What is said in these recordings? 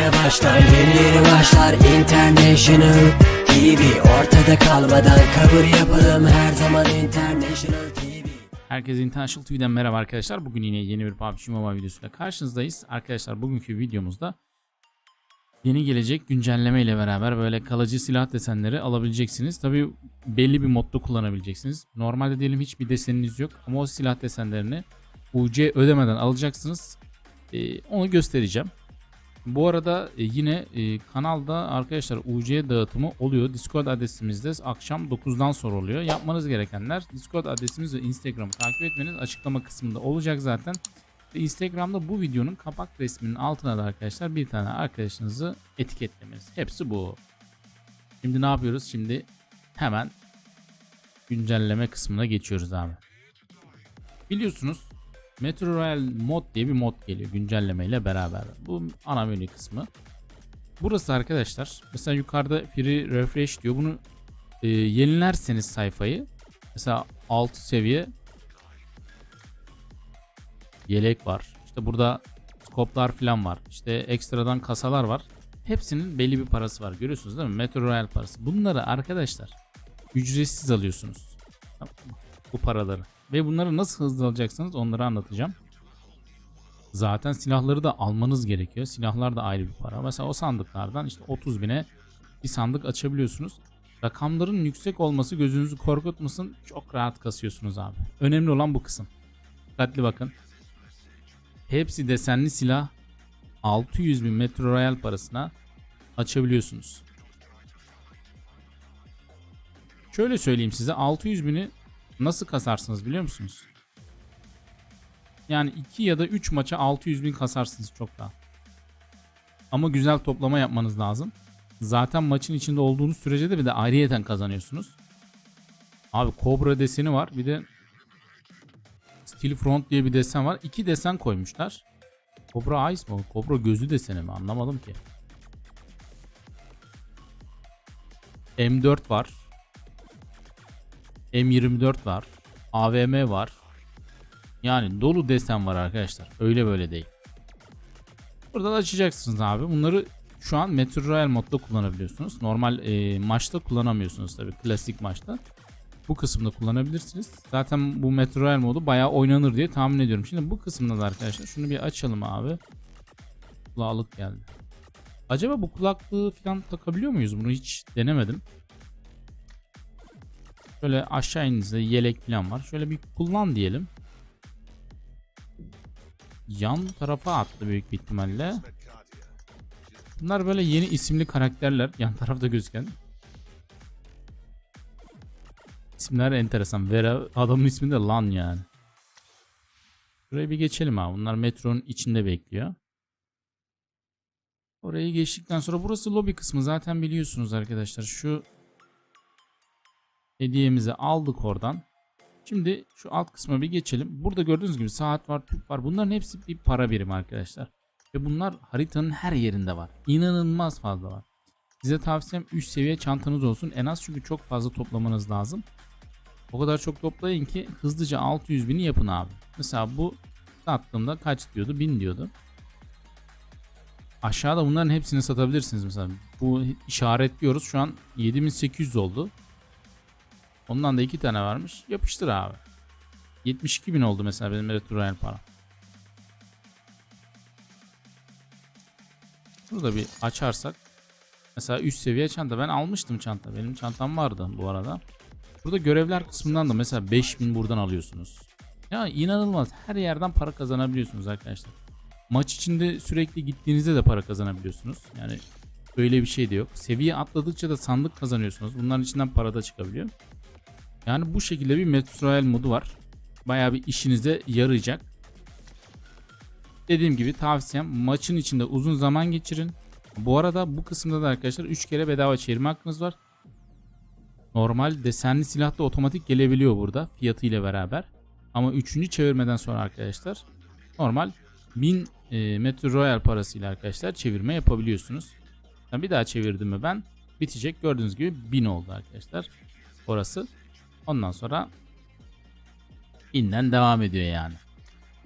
yeni başlar Yeni yeni başlar International TV Ortada kalmadan kabul yapalım Her zaman International TV Herkese International TV'den merhaba arkadaşlar. Bugün yine yeni bir PUBG Mobile videosuyla karşınızdayız. Arkadaşlar bugünkü videomuzda yeni gelecek güncelleme ile beraber böyle kalıcı silah desenleri alabileceksiniz. Tabi belli bir modda kullanabileceksiniz. Normalde diyelim hiçbir deseniniz yok ama o silah desenlerini UC ödemeden alacaksınız. Ee, onu göstereceğim. Bu arada e, yine e, kanalda arkadaşlar UC dağıtımı oluyor. Discord adresimizde akşam 9'dan sonra oluyor. Yapmanız gerekenler Discord adresimiz ve Instagram'ı takip etmeniz açıklama kısmında olacak zaten. Ve Instagram'da bu videonun kapak resminin altına da arkadaşlar bir tane arkadaşınızı etiketlemeniz. Hepsi bu. Şimdi ne yapıyoruz? Şimdi hemen güncelleme kısmına geçiyoruz abi. Biliyorsunuz Metro Royal mod diye bir mod geliyor güncelleme ile beraber. Bu ana menü kısmı. Burası arkadaşlar mesela yukarıda free refresh diyor. Bunu e, yenilerseniz sayfayı mesela 6 seviye yelek var. İşte burada skoplar falan var. İşte ekstradan kasalar var. Hepsinin belli bir parası var. Görüyorsunuz değil mi? Metro Royal parası. Bunları arkadaşlar ücretsiz alıyorsunuz. Tamam? Bu paraları. Ve bunları nasıl hızlı alacaksınız onları anlatacağım. Zaten silahları da almanız gerekiyor. Silahlar da ayrı bir para. Mesela o sandıklardan işte 30 bine bir sandık açabiliyorsunuz. Rakamların yüksek olması gözünüzü korkutmasın. Çok rahat kasıyorsunuz abi. Önemli olan bu kısım. Dikkatli bakın. Hepsi desenli silah 600 bin Metro Royal parasına açabiliyorsunuz. Şöyle söyleyeyim size 600 bini nasıl kasarsınız biliyor musunuz? Yani 2 ya da 3 maça 600 bin kasarsınız çok rahat. Ama güzel toplama yapmanız lazım. Zaten maçın içinde olduğunuz sürece de bir de ayrıyeten kazanıyorsunuz. Abi Cobra deseni var. Bir de Steel Front diye bir desen var. İki desen koymuşlar. Cobra Ice mı? Cobra gözü deseni mi? Anlamadım ki. M4 var. M24 var. AVM var. Yani dolu desen var arkadaşlar. Öyle böyle değil. Burada da açacaksınız abi. Bunları şu an Metro Royal modda kullanabiliyorsunuz. Normal e, maçta kullanamıyorsunuz tabii. Klasik maçta. Bu kısımda kullanabilirsiniz. Zaten bu Metro Royal modu bayağı oynanır diye tahmin ediyorum. Şimdi bu kısımda da arkadaşlar şunu bir açalım abi. Kulaklık geldi. Acaba bu kulaklığı falan takabiliyor muyuz? Bunu hiç denemedim. Şöyle aşağı indiğinizde yelek falan var. Şöyle bir kullan diyelim. Yan tarafa attı büyük bir ihtimalle. Bunlar böyle yeni isimli karakterler. Yan tarafta gözüken. İsimler enteresan. Vera adamın ismi de Lan yani. Şuraya bir geçelim abi. Bunlar metronun içinde bekliyor. Orayı geçtikten sonra burası lobi kısmı zaten biliyorsunuz arkadaşlar. Şu hediyemizi aldık oradan. Şimdi şu alt kısma bir geçelim. Burada gördüğünüz gibi saat var, tüp var. Bunların hepsi bir para birimi arkadaşlar. Ve bunlar haritanın her yerinde var. İnanılmaz fazla var. Size tavsiyem 3 seviye çantanız olsun. En az çünkü çok fazla toplamanız lazım. O kadar çok toplayın ki hızlıca 600 bini yapın abi. Mesela bu sattığımda kaç diyordu? 1000 diyordu. Aşağıda bunların hepsini satabilirsiniz mesela. Bu işaretliyoruz. Şu an 7800 oldu. Ondan da iki tane varmış. Yapıştır abi. 72 bin oldu mesela benim Retro Royal para. Bunu da bir açarsak. Mesela üst seviye çanta. Ben almıştım çanta. Benim çantam vardı bu arada. Burada görevler kısmından da mesela 5000 buradan alıyorsunuz. Ya inanılmaz. Her yerden para kazanabiliyorsunuz arkadaşlar. Maç içinde sürekli gittiğinizde de para kazanabiliyorsunuz. Yani öyle bir şey de yok. Seviye atladıkça da sandık kazanıyorsunuz. Bunların içinden para da çıkabiliyor. Yani bu şekilde bir Metro Royal modu var. Bayağı bir işinize yarayacak. Dediğim gibi tavsiyem maçın içinde uzun zaman geçirin. Bu arada bu kısımda da arkadaşlar 3 kere bedava çevirme hakkınız var. Normal desenli silah da otomatik gelebiliyor burada fiyatı ile beraber. Ama 3. çevirmeden sonra arkadaşlar normal 1000 e, Metro Royal parasıyla arkadaşlar çevirme yapabiliyorsunuz. Bir daha çevirdim mi ben bitecek. Gördüğünüz gibi 1000 oldu arkadaşlar. Orası. Ondan sonra inden devam ediyor yani.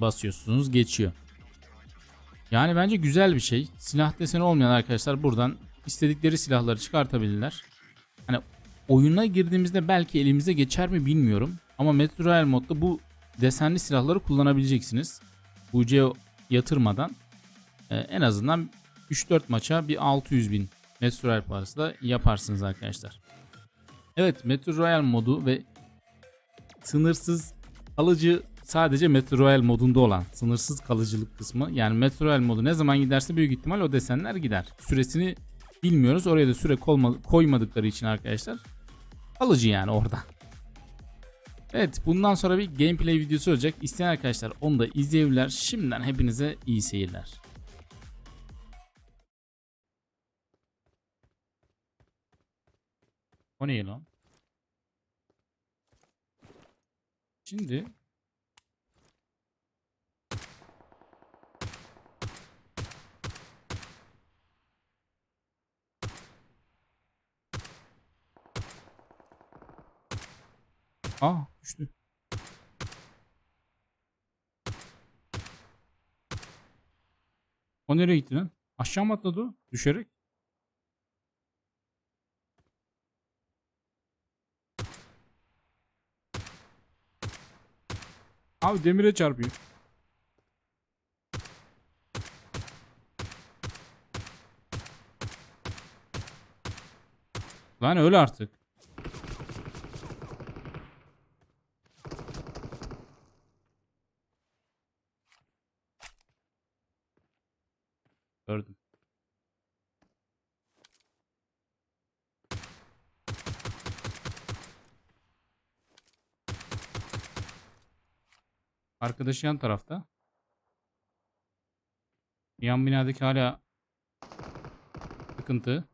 Basıyorsunuz geçiyor. Yani bence güzel bir şey. Silah deseni olmayan arkadaşlar buradan istedikleri silahları çıkartabilirler. Hani oyuna girdiğimizde belki elimize geçer mi bilmiyorum. Ama Metro modda bu desenli silahları kullanabileceksiniz. UC yatırmadan e, en azından 3-4 maça bir 600 bin Metro parası da yaparsınız arkadaşlar. Evet Metro Royale modu ve sınırsız kalıcı sadece Metro Royale modunda olan sınırsız kalıcılık kısmı. Yani Metro Royale modu ne zaman giderse büyük ihtimal o desenler gider. Süresini bilmiyoruz. Oraya da süre koymadıkları için arkadaşlar kalıcı yani orada. Evet bundan sonra bir gameplay videosu olacak. İsteyen arkadaşlar onu da izleyebilirler. Şimdiden hepinize iyi seyirler. O ne lan? Şimdi Aa düştü. O nereye gitti lan? Aşağı mı atladı? Düşerek. Abi demire çarpıyor. Lan öl artık. Gördüm. Arkadaşı yan tarafta. Yan binadaki hala sıkıntı.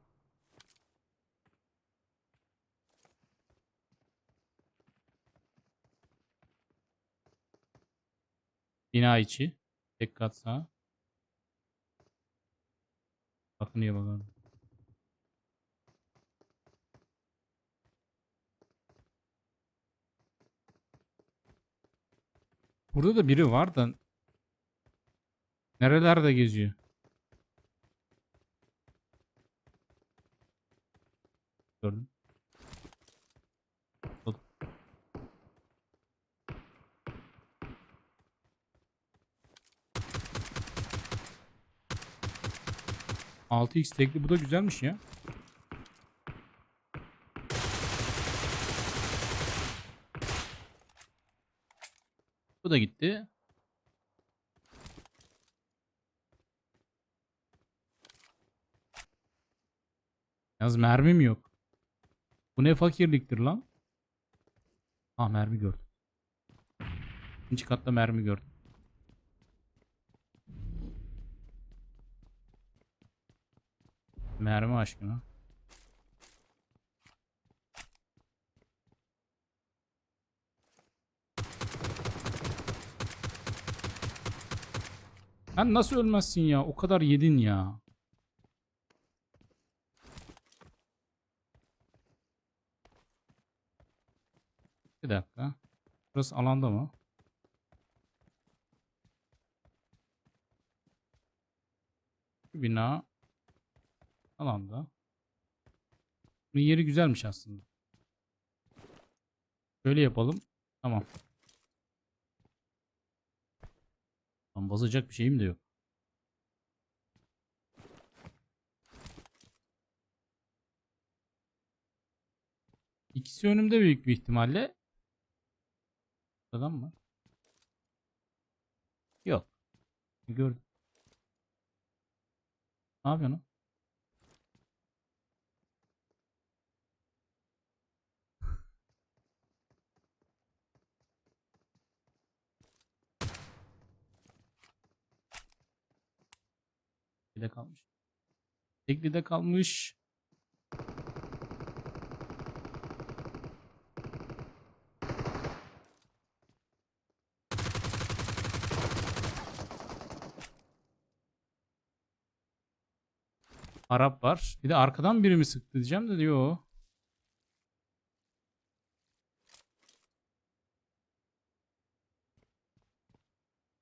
Bina içi. Tek kat sağ. Bakınıyor bakalım. Burada da biri var da nerelerde geziyor? Gördüm. Altı x tekli bu da güzelmiş ya. Bu da gitti. Yalnız mermim yok. Bu ne fakirliktir lan? Ah mermi gördüm. İkinci katta mermi gördüm. Mermi aşkına. Sen nasıl ölmezsin ya? O kadar yedin ya. Bir dakika. Burası alanda mı? Şu bina alanda. Bunun yeri güzelmiş aslında. Şöyle yapalım. Tamam. Lan basacak bir şeyim de yok. İkisi önümde büyük bir ihtimalle. Adam mı? Yok. Gördüm. Ne yapıyorsun? Lan? Bir de kalmış. Tekli de kalmış. Arap var. Bir de arkadan biri mi sıktı diyeceğim de diyor.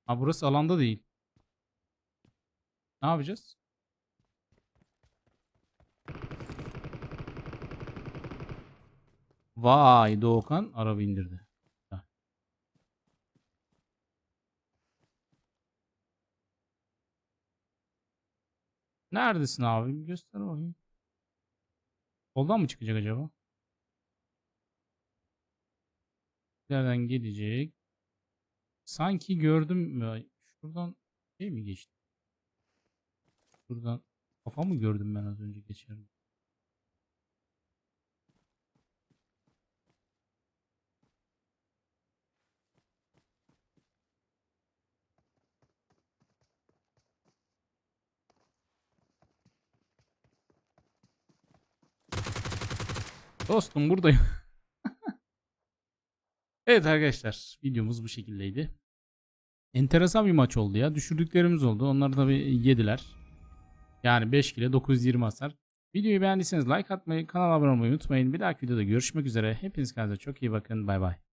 Ha burası alanda değil. Ne yapacağız? Vay Doğukan araba indirdi. Neredesin abi? Göster bakayım. Soldan mı çıkacak acaba? Nereden gelecek? Sanki gördüm. Şuradan şey mi geçti? Şuradan kafa mı gördüm ben az önce geçerken? Dostum buradayım. evet arkadaşlar videomuz bu şekildeydi. Enteresan bir maç oldu ya. Düşürdüklerimiz oldu. Onlar tabi yediler. Yani 5 kile 920 hasar. Videoyu beğendiyseniz like atmayı, kanala abone olmayı unutmayın. Bir dahaki videoda görüşmek üzere. Hepiniz kendinize çok iyi bakın. Bay bay.